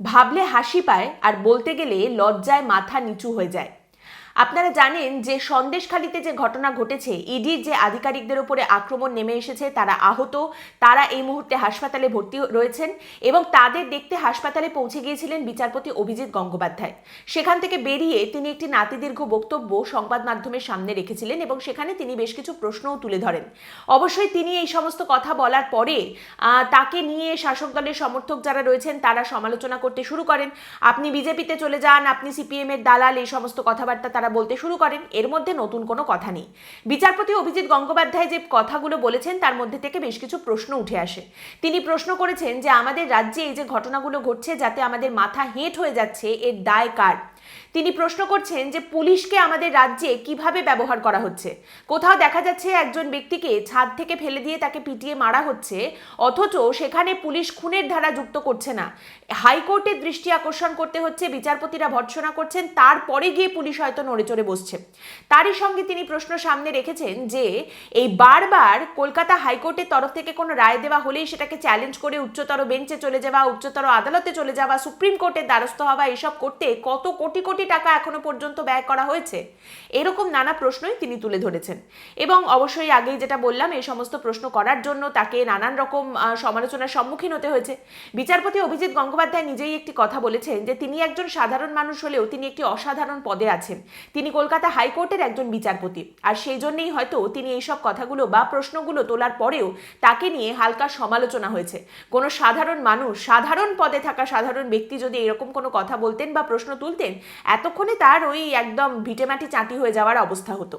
ভাবলে হাসি পায় আর বলতে গেলে লজ্জায় মাথা নিচু হয়ে যায়। আপনারা জানেন যে সন্দেশখালিতে যে ঘটনা ঘটেছে ইডির যে আধিকারিকদের উপরে আক্রমণ নেমে এসেছে, তারা আহত। তারা এই মুহূর্তে হাসপাতালে ভর্তি রয়েছেন এবং তাদের দেখতে হাসপাতালে পৌঁছে গিয়েছিলেন বিচারপতি অভিজিৎ গঙ্গোপাধ্যায়। সেখান থেকে বেরিয়ে তিনি একটি নাতিদীর্ঘ বক্তব্য সংবাদ মাধ্যমের সামনে রেখেছিলেন এবং সেখানে তিনি বেশ কিছু প্রশ্নও তুলে ধরেন। অবশ্যই তিনি এই সমস্ত কথা বলার পরে তাকে নিয়ে শাসক দলের সমর্থক যারা রয়েছেন, তারা সমালোচনা করতে শুরু করেন। আপনি বিজেপিতে চলে যান, আপনি সিপিএম এর দালাল, এই সমস্ত কথাবার্তা তারা বলতে শুরু করেন, এর মধ্যে নতুন কোনো কথা নেই। বিচারপতি অভিজিৎ গঙ্গোপাধ্যায় যে কথাগুলো বলেছেন, তার মধ্যে থেকে বেশ কিছু প্রশ্ন উঠে আসে। তিনি প্রশ্ন করেছেন যে, আমাদের রাজ্যে এই যে ঘটনাগুলো ঘটছে, যাতে আমাদের মাথা হেঁট হয়ে যাচ্ছে, এর দায় কার? তিনি প্রশ্ন করছেন যে পুলিশকে আমাদের রাজ্যে কীভাবে ব্যবহার করা হচ্ছে? কোথাও দেখা যাচ্ছে একজন ব্যক্তিকে ছাদ থেকে ফেলে দিয়ে তাকে পিটিয়ে মারা হচ্ছে, অথচ সেখানে পুলিশ খুনের ধারা যুক্ত করছে না। হাইকোর্টের দৃষ্টি আকর্ষণ করতে হচ্ছে, বিচারপতিরা ভর্ৎসনা করছেন, তারপরে গিয়ে পুলিশ হয়তো নড়ে চড়ে বসছে। তারই সঙ্গে তিনি প্রশ্ন সামনে রেখেছেন যে, এই বারবার কলকাতা হাইকোর্টের তরফ থেকে কোনো রায় দেওয়া হলেই সেটাকে চ্যালেঞ্জ করে উচ্চতর বেঞ্চে চলে যাওয়া, উচ্চতর আদালতে চলে যাওয়া, সুপ্রিম কোর্টের দ্বারস্থ হওয়া, এসব করতে কত কোটি কোটি কোটি টাকা এখনও পর্যন্ত ব্যয় করা হয়েছে? এরকম নানা প্রশ্নই তিনি তুলে ধরেছেন। এবং অবশ্যই আগেই যেটা বললাম, এই সমস্ত প্রশ্ন করার জন্য তাকে নানান রকম সমালোচনার সম্মুখীন হতে হয়েছে। বিচারপতি অভিজিৎ গঙ্গোপাধ্যায় নিজেই একটি কথা বলেছেন যে, তিনি একজন সাধারণ মানুষ হলেও তিনি একটি অসাধারণ পদে আছেন। তিনি কলকাতা হাইকোর্টের একজন বিচারপতি। আর সেই জন্যেই হয়তো তিনি এইসব কথাগুলো বা প্রশ্নগুলো তোলার পরেও তাকে নিয়ে হালকা সমালোচনা হয়েছে। কোনো সাধারণ মানুষ, সাধারণ পদে থাকা সাধারণ ব্যক্তি যদি এরকম কোনো কথা বলতেন বা প্রশ্ন তুলতেন এতক্ষণে তার ওই একদম ভিটেমাটি চাঁটি হয়ে যাওয়ার অবস্থা হতো।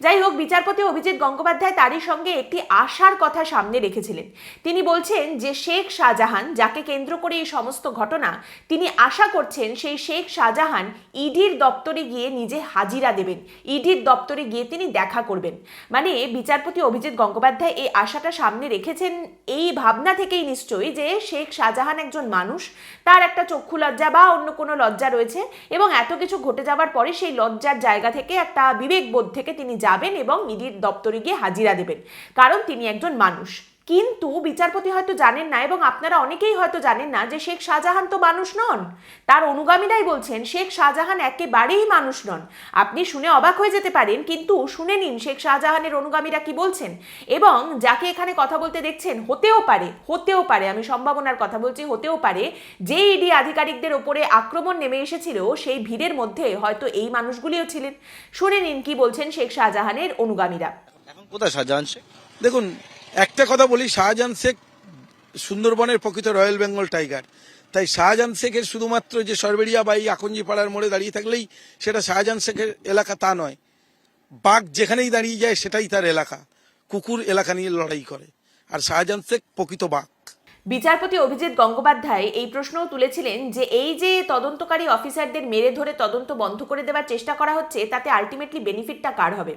যাই হোক, বিচারপতি অভিজিৎ গঙ্গোপাধ্যায় তারই সঙ্গে একটি আশার কথা সামনে রেখেছিলেন। তিনি বলছেন যে, শেখ শাহজাহান যাকে কেন্দ্র করে এই সমস্ত ঘটনা, তিনি আশা করছেন সেই শেখ শাহজাহান ইডির দপ্তরে গিয়ে নিজে হাজিরা দেবেন। ইডির দপ্তরে গিয়ে তিনি দেখা করবেন। মানে বিচারপতি অভিজিৎ গঙ্গোপাধ্যায় এই আশাটা সামনে রেখেছেন এই ভাবনা থেকেই নিশ্চয়ই যে, শেখ শাহজাহান একজন মানুষ, তার একটা চক্ষু লজ্জা বা অন্য কোনো লজ্জা রয়েছে এবং এত কিছু ঘটে যাবার পরে সেই লজ্জার জায়গা থেকে একটা বিবেকবোধ থেকে তিনি যাবেন এবং ইডির দপ্তরে গিয়ে হাজিরা দেবেন। কারণ তিনি একজন মানুষ। কিন্তু বিচারপতি হয়তো জানেন না এবং আপনারা অনেকেই হয়তো জানেন না যে শেখ শাহজাহান তো মানুষ নন। তার অনুগামীরাই বলছেন, শেখ শাহজাহান একেবারেই মানুষ নন। আপনি শুনে অবাক হয়ে যেতে পারেন, কিন্তু শুনে নিন শেখ শাহজাহানের অনুগামীরা কি বলছেন। এবং যাকে এখানে কথা বলতে দেখছেন, হতেও পারে হতেও পারে, আমি সম্ভাবনার কথা বলছি, হতেও পারে, যে ইডি আধিকারিকদের ওপরে আক্রমণ নেমে এসেছিল, সেই ভিড়ের মধ্যে হয়তো এই মানুষগুলিও ছিলেন। শুনে নিন কি বলছেন শেখ শাহজাহানের অনুগামীরা। এখন কোথায় শাহজাহান শেখ? দেখুন একটা কথা বলি, শাহজাহান শেখ সুন্দরবনের প্রকৃত রয়্যাল বেঙ্গল টাইগার। তাই শাহজাহান শেখের শুধুমাত্র যে সরবেরিয়া বা এই আকঞ্জি পাড়ার মোড়ে দাঁড়িয়ে থাকলেই সেটা শাহজাহান শেখের এলাকা তা নয়। বাঘ যেখানেই দাঁড়িয়ে যায়, সেটাই তার এলাকা। কুকুর এলাকা নিয়ে লড়াই করে। আর শাহজাহান শেখ প্রকৃত বাঘ। বিচারপতি অভিজিৎ গঙ্গোপাধ্যায় এই প্রশ্নও তুলেছিলেন যে এই যে তদন্তকারী অফিসারদের মেরে ধরে তদন্ত বন্ধ করে দেওয়ার চেষ্টা করা হচ্ছে, তাতে আলটিমেটলি বেনিফিটটা কার হবে?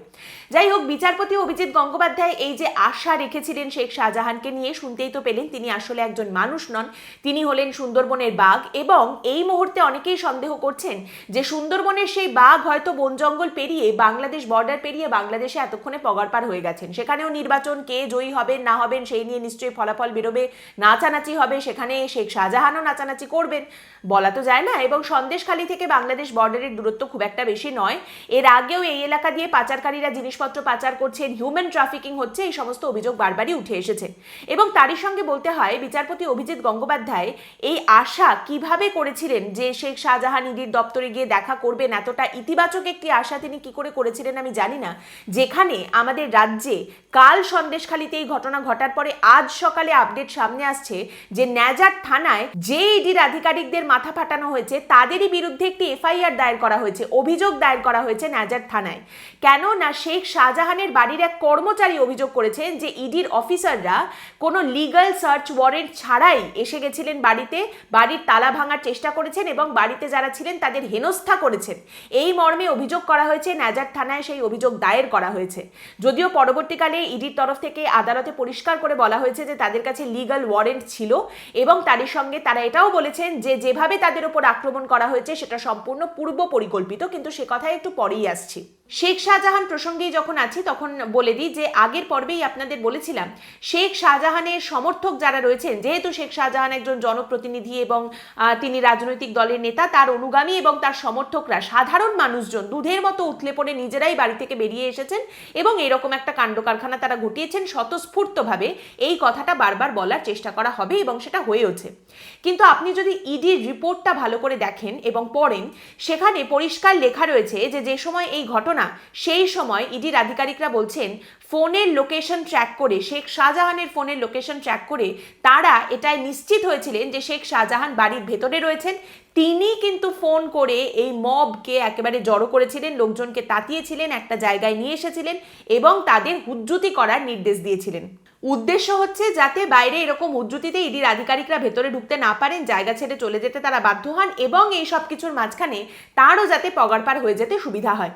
যাই হোক বিচারপতি অভিজিৎ গঙ্গোপাধ্যায় এই যে আশা রেখেছিলেন শেখ শাহজাহানকে নিয়ে, শুনতেই তো পেলেন তিনি আসলে একজন মানুষ নন, তিনি হলেন সুন্দরবনের বাঘ এবং এই মুহূর্তে অনেকেই সন্দেহ করছেন যে সুন্দরবনের সেই বাঘ হয়তো বন জঙ্গল পেরিয়ে বাংলাদেশ বর্ডার পেরিয়ে বাংলাদেশে এতক্ষণে পগারপার হয়ে গেছেন। সেখানেও নির্বাচন কে জয়ী হবেন, না হবেন সেই নিয়ে নিশ্চয়ই ফলাফল বেরোবে নাচানাচি হবে, সেখানে শেখ শাহজাহানও নাচানাচি করবেন। বলা তো যায় না, এবং সন্দেশখালী থেকে বাংলাদেশ বর্ডারের দূরত্ব খুব একটা বেশি নয়। এর আগেও এই এলাকা দিয়ে পাচারকারীরা জিনিসপত্র পাচার করছেন হিউম্যান ট্রাফিকিং হচ্ছে, এই সমস্ত অভিযোগ বারবারই উঠে এসেছে। এবং তারই সঙ্গে বলতে হয়, বিচারপতি অভিজিৎ গঙ্গোপাধ্যায় এই আশা কীভাবে করেছিলেন যে শেখ শাহজাহান ইডির দপ্তরে গিয়ে দেখা করবেন, এতটা ইতিবাচক একটি আশা তিনি কি করে করেছিলেন আমি জানি না। যেখানে আমাদের রাজ্যে কাল সন্দেশখালীতে এই ঘটনা ঘটার পরে আজ সকালে আপডেট সামনে আসছে যে ন্যাজার থানায় যে ইডির আধিকারিকদের মাথা ফাটানো হয়েছে, তাদেরই বিরুদ্ধে একটি এফআইআর দায়ের করা হয়েছে, অভিযোগ দায়ের করা হয়েছে ন্যাজার থানায়। কেন না শেখ শাহজাহানের বাড়ির এক কর্মচারী অভিযোগ করেছেন যে ইডির অফিসাররা কোনো লিগ্যাল সার্চ ওয়ারেন্ট ছাড়াই এসে গেছিলেন বাড়িতে, বাড়ির তালা ভাঙার চেষ্টা করেছেন এবং বাড়িতে যারা ছিলেন তাদের হেনস্থা করেছেন। এই মর্মে অভিযোগ করা হয়েছে ন্যাজার থানায় সেই অভিযোগ দায়ের করা হয়েছে। যদিও পরবর্তীকালে ইডির তরফ থেকে আদালতে পরিষ্কার করে বলা হয়েছে যে তাদের কাছে লিগ্যাল ওয়ারেন্ট ছিল এবং তারই সঙ্গে তারা এটাও বলেছেন যে যেভাবে তাদের উপর আক্রমণ করা হয়েছে সেটা সম্পূর্ণ পূর্ব পরিকল্পিত কিন্তু সে কথায় একটু পরেই আসছি। শেখ শাহজাহান প্রসঙ্গেই যখন আছি, তখন বলে দিই যে, আগের পর্বেই আপনাদের বলেছিলাম, শেখ শাহজাহানের সমর্থক যারা রয়েছেন, যেহেতু শেখ শাহজাহান একজন জনপ্রতিনিধি এবং তিনি রাজনৈতিক দলের নেতা, তার অনুগামী এবং তার সমর্থকরা সাধারণ মানুষজন দুধের মতো উথলে পড়ে নিজেরাই বাড়ি থেকে বেরিয়ে এসেছেন এবং এরকম একটা কাণ্ড কারখানা তারা ঘটিয়েছেন স্বতঃস্ফূর্তভাবে। এই কথাটা বারবার বলার চেষ্টা করা হবে এবং সেটা হয়েওছে। কিন্তু আপনি যদি ইডির রিপোর্টটা ভালো করে দেখেন এবং পড়েন, সেখানে পরিষ্কার লেখা রয়েছে যে যে সময় এই ঘটনা সেই সময় ইডির আধিকারিকরা বলছেন, ফোনের লোকেশন ট্র্যাক করে, শেখ শাহজাহানের ফোনের লোকেশন ট্র্যাক করে তারা এটাই নিশ্চিত হয়েছিলেন যে শেখ শাহজাহান বাড়ির ভেতরে রয়েছেন। তিনি কিন্তু ফোন করে এই মবকে একেবারে জড়ো করেছিলেন, লোকজনকে তাতিয়েছিলেন, একটা জায়গায় নিয়ে এসেছিলেন এবং তাদের হুজ্জুতি করার নির্দেশ দিয়েছিলেন। উদ্দেশ্য হচ্ছে যাতে বাইরে এরকম উদ্ধৃতিতে ইডির আধিকারিকরা ভেতরে ঢুকতে না পারেন, জায়গা ছেড়ে চলে যেতে তারা বাধ্য হন এবং এই সব কিছুর মাঝখানে তারও যাতে পগারপার হয়ে যেতে সুবিধা হয়।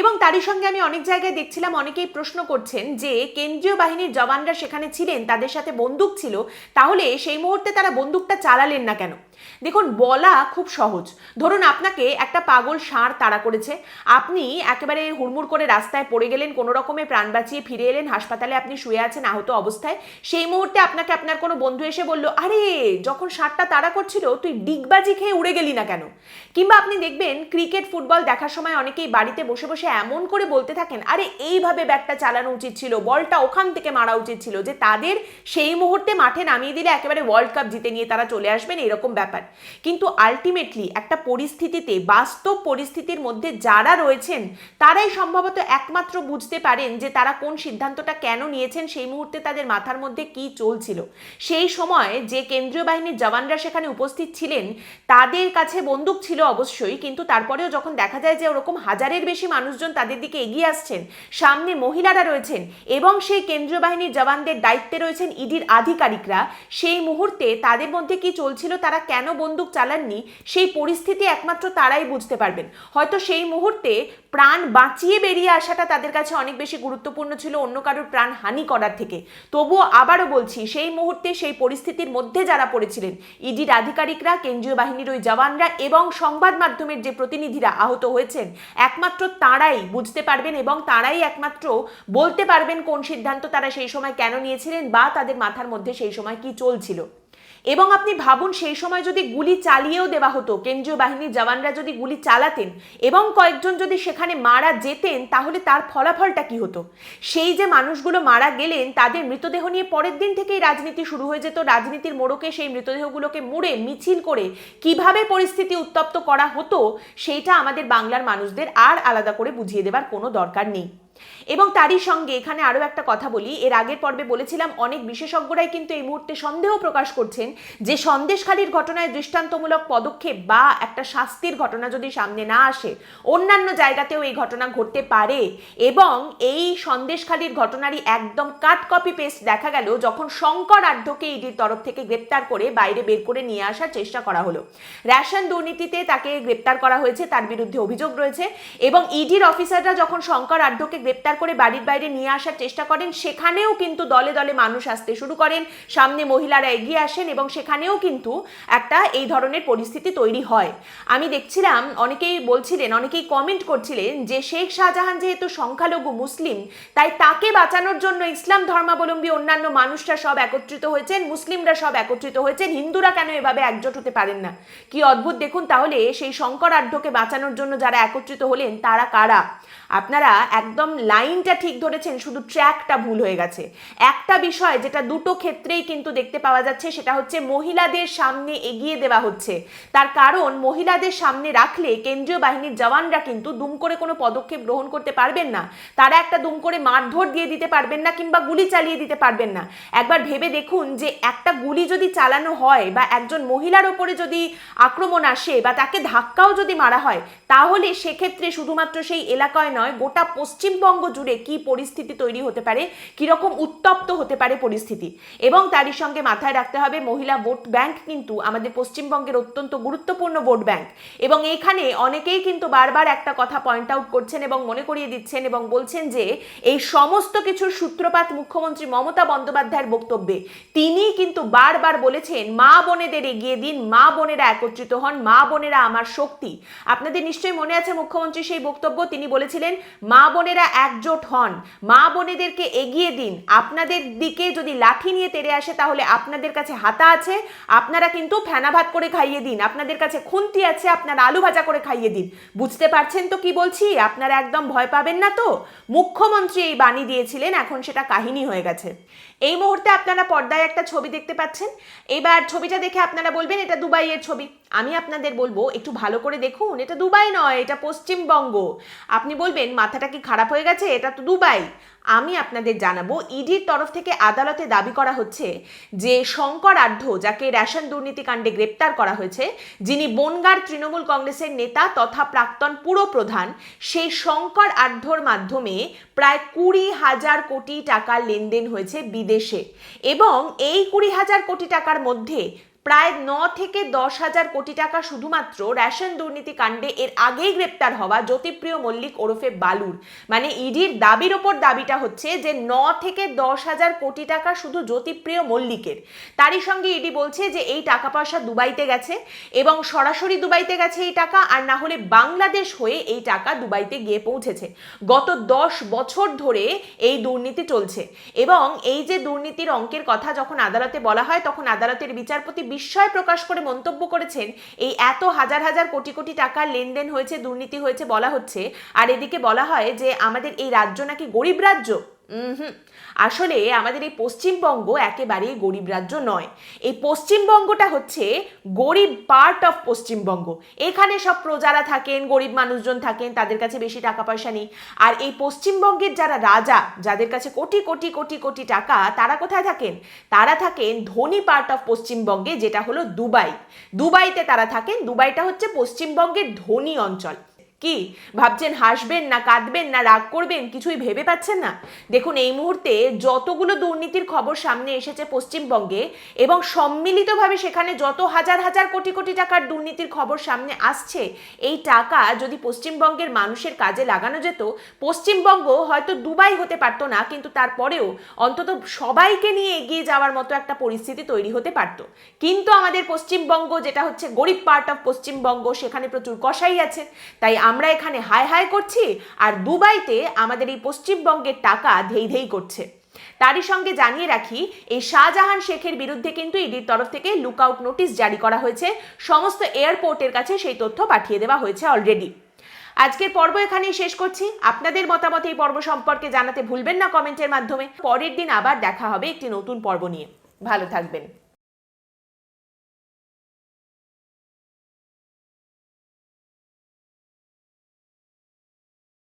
এবং তারই সঙ্গে আমি অনেক জায়গায় দেখছিলাম, অনেকেই প্রশ্ন করছেন যে কেন্দ্রীয় বাহিনীর জওয়ানরা সেখানে ছিলেন, তাদের সাথে বন্দুক ছিল, তাহলে সেই মুহূর্তে তারা বন্দুকটা চালালেন না কেন? দেখুন, বলা খুব সহজ। ধরুন আপনাকে একটা পাগল ষাঁড় তাড়া করেছে। আপনি একেবারে হুড়মুড় করে রাস্তায় পড়ে গেলেন, কোনো রকমে প্রাণ বাঁচিয়ে ফিরে এলেন, হাসপাতালে আপনি শুয়ে আছেন, আহত অবস্থায়। সেই মুহূর্তে আপনাকে আপনার কোনো বন্ধু এসে বলল, আরে, যখন ষাঁড়টা তাড়া করছিল, তুই ডিগবাজি খেয়ে উড়ে গেলি না কেন? কিংবা আপনি দেখবেন, ক্রিকেট, ফুটবল দেখার সময় অনেকেই বাড়িতে বসে বসে এমন করে বলতে থাকেন, আরে, এইভাবে ব্যাটটা চালানো উচিত ছিল, বলটা ওখান থেকে মারা উচিত ছিল। যে তাদের সেই মুহূর্তে মাঠে নামিয়ে দিলে একেবারে ওয়ার্ল্ড কাপ জিতে নিয়ে তারা চলে আসবেন, এরকম ব্যাপার। কিন্তু আলটিমেটলি একটা পরিস্থিতিতে, বাস্তব পরিস্থিতির মধ্যে যারা রয়েছেন, তারাই সম্ভবত একমাত্র বুঝতে পারেন যে তারা কোন সিদ্ধান্তটা কেন নিয়েছেন, সেই মুহূর্তে তাদের মাথার মধ্যে কি চলছিল। সেই সময় যে কেন্দ্রীয় বাহিনীর জওয়ানরা সেখানে উপস্থিত ছিলেন, তাদের কাছে বন্দুক ছিল অবশ্যই, কিন্তু তারপরেও যখন দেখা যায় যে ওরকম হাজারের বেশি মানুষজন তাদের দিকে এগিয়ে আসছেন, সামনে মহিলারা রয়েছেন এবং সেই কেন্দ্রীয় বাহিনীর জওয়ানদের দায়িত্বে রয়েছেন ইডির আধিকারিকরা, সেই মুহূর্তে তাদের মধ্যে কি চলছিল, তারা কেন বন্দুক চালাননি, সেই পরিস্থিতি একমাত্র তারাই বুঝতে পারবেন। হয়তো সেই মুহূর্তে প্রাণ বাঁচিয়ে বেরিয়ে আসাটা তাদের কাছে অনেক বেশি গুরুত্বপূর্ণ ছিল অন্য কারোর প্রাণ হানি করার থেকে। তবুও আবারও বলছি, সেই মুহূর্তে সেই পরিস্থিতির মধ্যে যারা পড়েছিলেন, ইডির আধিকারিকরা, কেন্দ্রীয় বাহিনীর ওই জওয়ানরা এবং সংবাদ মাধ্যমের যে প্রতিনিধিরা আহত হয়েছেন, একমাত্র তারাই বুঝতে পারবেন এবং তারাই একমাত্র বলতে পারবেন কোন সিদ্ধান্ত তারা সেই সময় কেন নিয়েছিলেন বা তাদের মাথার মধ্যে সেই সময় কি চলছিল। এবং আপনি ভাবুন সেই সময় যদি গুলি চালিয়েও দেওয়া হতো, কেন্দ্রীয় বাহিনীর জওয়ানরা যদি গুলি চালাতেন এবং কয়েকজন যদি সেখানে মারা যেতেন, তাহলে তার ফলাফলটা কি হতো? সেই যে মানুষগুলো মারা গেলেন, তাদের মৃতদেহ নিয়ে পরের দিন থেকেই রাজনীতি শুরু হয়ে যেত। রাজনীতির মোড়কে সেই মৃতদেহগুলোকে মুড়ে, মিছিল করে কীভাবে পরিস্থিতি উত্তপ্ত করা হতো, সেইটা আমাদের বাংলার মানুষদের আর আলাদা করে বুঝিয়ে দেবার কোনো দরকার নেই। এবং তারই সঙ্গে এখানে আরও একটা কথা বলি। এর আগের পর্বে বলেছিলাম, অনেক বিশেষজ্ঞরাই কিন্তু এই মুহূর্তে সন্দেহ প্রকাশ করছেন যে সন্দেশখালীর ঘটনায় দৃষ্টান্তমূলক পদক্ষেপ বা একটা শাস্তির ঘটনা যদি সামনে না আসে, অন্যান্য জায়গাতেও এই ঘটনা ঘটতে পারে। এবং এই সন্দেশখালীর ঘটনারই একদম কাট কপি পেস্ট দেখা গেল যখন শঙ্কর আঢ্যকে ইডির তরফ থেকে গ্রেপ্তার করে বাইরে বের করে নিয়ে আসার চেষ্টা করা হলো। রেশন দুর্নীতিতে তাকে গ্রেপ্তার করা হয়েছে, তার বিরুদ্ধে অভিযোগ রয়েছে এবং ইডির অফিসাররা যখন শঙ্কর আঢ্যকে গ্রেপ্তার করে বাড়ির বাইরে নিয়ে আসার চেষ্টা করেন, সেখানেও কিন্তু দলে দলে মানুষ আসতে শুরু করেন, সামনে মহিলারা এগিয়ে আসেন এবং সেখানেও কিন্তু একটা এই ধরনের পরিস্থিতি তৈরি হয়। আমি দেখছিলাম, অনেকেই বলছিলেন, অনেকেই কমেন্ট করছিলেন যে শেখ শাহজাহান যেহেতু সংখ্যালঘু মুসলিম, তাই তাকে বাঁচানোর জন্য ইসলাম ধর্মাবলম্বী অন্যান্য মানুষরা সব একত্রিত হয়েছেন, মুসলিমরা সব একত্রিত হয়েছেন, হিন্দুরা কেন এভাবে একজোট হতে পারেন না? কি অদ্ভুত, দেখুন তাহলে সেই শঙ্কর আঢ্যকে বাঁচানোর জন্য যারা একত্রিত হলেন, তারা কারা? আপনারা একদম লাইনটা ঠিক ধরেছেন, শুধু ট্র্যাকটা ভুল হয়ে গেছে। একটা বিষয় যেটা দুটো ক্ষেত্রেই কিন্তু দেখতে পাওয়া যাচ্ছে, সেটা হচ্ছে মহিলাদের সামনে এগিয়ে দেওয়া হচ্ছে। তার কারণ, মহিলাদের সামনে রাখলে কেন্দ্রীয় বাহিনীর জওয়ানরা কিন্তু দুম করে কোনো পদক্ষেপ গ্রহণ করতে পারবেন না। তারা একটা দুম করে মারধর দিয়ে দিতে পারবেন না কিংবা গুলি চালিয়ে দিতে পারবেন না। একবার ভেবে দেখুন যে একটা গুলি যদি চালানো হয় বা একজন মহিলার ওপরে যদি আক্রমণ আসে বা তাকে ধাক্কাও যদি মারা হয়, তাহলে সেক্ষেত্রে শুধুমাত্র সেই এলাকায় নয় গোটা পশ্চিমবঙ্গ জুড়ে কি পরিস্থিতি তৈরি হতে পারে, কীরকম উত্তপ্ত হতে পারে পরিস্থিতি। এবং তারই সঙ্গে মাথায় রাখতে হবে, মহিলা ভোট ব্যাংক কিন্তু আমাদের পশ্চিমবঙ্গের অত্যন্ত গুরুত্বপূর্ণ ভোট ব্যাংক। এবং এখানে অনেকেই কিন্তু বারবার একটা কথা পয়েন্ট আউট করছেন এবং মনে করিয়ে দিচ্ছেন এবং বলছেন যে, এই সমস্ত কিছুর সূত্রপাত মুখ্যমন্ত্রী মমতা বন্দ্যোপাধ্যায়ের বক্তব্যে। তিনি কিন্তু বারবার বলেছেন, মা বোনেদের এগিয়ে দিন, মা বোনেরা একত্রিত হন, মা বোনেরা আমার শক্তি। আপনাদের নিশ্চয়ই মনে আছে মুখ্যমন্ত্রী সেই বক্তব্য? তিনি বলেছিলেন বলেছিলেন, মা বোনেরা একজোট হন। মা বোনেদেরকে এগিয়ে দিন। আপনাদের দিকে যদি লাঠি নিয়ে তেড়ে আসে, তাহলে আপনাদের কাছে হাতা আছে। আপনারা কিন্তু ফেনা ভাত করে খাইয়ে দিন। আপনাদের কাছে খুন্তি আছে, আপনারা আলু ভাজা করে খাইয়ে দিন। বুঝতে পারছেন তো কি বলছি? আপনারা একদম ভয় পাবেন না তো? মুখ্যমন্ত্রী এই বাণী দিয়েছিলেন, এখন সেটা কাহিনী হয়ে গেছে। এই মুহূর্তে আপনারা পর্দায় একটা ছবি দেখতে পাচ্ছেন। এবার ছবিটা দেখে আপনারা বলবেন, এটা দুবাইয়ের ছবি। আমি আপনাদের বলব, একটু ভালো করে দেখুন, এটা দুবাই নয়, এটা পশ্চিমবঙ্গ। আপনি বলবেন, মাথাটা কি খারাপ হয়ে গেছে? এটা তো দুবাই। আমি আপনাদের জানাব, ইডির তরফ থেকে আদালতে দাবি করা হচ্ছে যে শঙ্কর আঢ্য, যাকে রেশন দুর্নীতিকাণ্ডে গ্রেপ্তার করা হয়েছে, যিনি বনগার তৃণমূল কংগ্রেসের নেতা তথা প্রাক্তন পুরপ্রধান সেই শঙ্কর আঢ্যর মাধ্যমে প্রায় কুড়ি হাজার কোটি টাকার লেনদেন হয়েছে বিদেশে। এবং এই কুড়ি হাজার কোটি টাকার মধ্যে প্রায় ন থেকে দশ হাজার কোটি টাকা শুধুমাত্র রেশন দুর্নীতি কাণ্ডে এর আগেই গ্রেপ্তার হওয়া জ্যোতিপ্রিয় মল্লিক ওরফে বালুর। মানে ইডির দাবির ওপর দাবিটা হচ্ছে যে ন থেকে দশ হাজার কোটি টাকা শুধু জ্যোতিপ্রিয় মল্লিকের। তারই সঙ্গে ইডি বলছে যে এই টাকা পয়সা দুবাইতে গেছে এবং সরাসরি দুবাইতে গেছে এই টাকা আর না হলে বাংলাদেশ হয়ে এই টাকা দুবাইতে গিয়ে পৌঁছেছে। গত দশ বছর ধরে এই দুর্নীতি চলছে এবং এই যে দুর্নীতির অঙ্কের কথা যখন আদালতে বলা হয় তখন আদালতের বিচারপতি বিস্ময় প্রকাশ করে মন্তব্য করেছেন, এই এত হাজার হাজার কোটি কোটি টাকার লেনদেন হয়েছে, দুর্নীতি হয়েছে বলা হচ্ছে। আর এদিকে বলা হয় যে, আমাদের এই রাজ্য নাকি গরিব রাজ্য। আসলে আমাদের এই পশ্চিমবঙ্গ একেবারেই গরিব রাজ্য নয়। এই পশ্চিমবঙ্গটা হচ্ছে গরিব পার্ট অফ পশ্চিমবঙ্গ। এখানে সব প্রজারা থাকেন, গরিব মানুষজন থাকেন, তাদের কাছে বেশি টাকা পয়সা নেই। আর এই পশ্চিমবঙ্গের যারা রাজা, যাদের কাছে কোটি কোটি কোটি কোটি টাকা, তারা কোথায় থাকেন? তারা থাকেন ধনী পার্ট অফ পশ্চিমবঙ্গে, যেটা হলো দুবাই। দুবাইতে তারা থাকেন, দুবাইটা হচ্ছে পশ্চিমবঙ্গের ধনী অঞ্চল। কি? ভাবছেন হাসবেন না কাঁদবেন না রাগ করবেন? কিছুই ভেবে পাচ্ছেন না? দেখুন, এই মুহূর্তে যতগুলো দুর্নীতির খবর সামনে এসেছে পশ্চিমবঙ্গে এবং সম্মিলিতভাবে সেখানে যত হাজার হাজার কোটি কোটি টাকার দুর্নীতির খবর সামনে আসছে, এই টাকা যদি পশ্চিমবঙ্গের মানুষের কাজে লাগানো যেত, পশ্চিমবঙ্গ হয়তো দুবাই হতে পারতো না, কিন্তু তারপরেও অন্তত সবাইকে নিয়ে এগিয়ে যাওয়ার মতো একটা পরিস্থিতি তৈরি হতে পারত। কিন্তু আমাদের পশ্চিমবঙ্গ, যেটা হচ্ছে গরিব পার্ট অফ পশ্চিমবঙ্গ, সেখানে প্রচুর কষাই আছে। তাই আমরা এখানে হাই হাই করছি আর দুবাইতে আমাদের এই পশ্চিমবঙ্গের টাকা ধেই ধেই করছে। তারই সঙ্গে জানিয়ে রাখি, এই শাহজাহান শেখের বিরুদ্ধে কিন্তু ইডির তরফ থেকে লুকআউট নোটিশ জারি করা হয়েছে। সমস্ত এয়ারপোর্টের কাছে সেই তথ্য পাঠিয়ে দেওয়া হয়েছে অলরেডি আজকের পর্ব এখানেই শেষ করছি। আপনাদের মতামত এই পর্ব সম্পর্কে জানাতে ভুলবেন না কমেন্টের মাধ্যমে। পরের দিন আবার দেখা হবে একটি নতুন পর্ব নিয়ে। ভালো থাকবেন।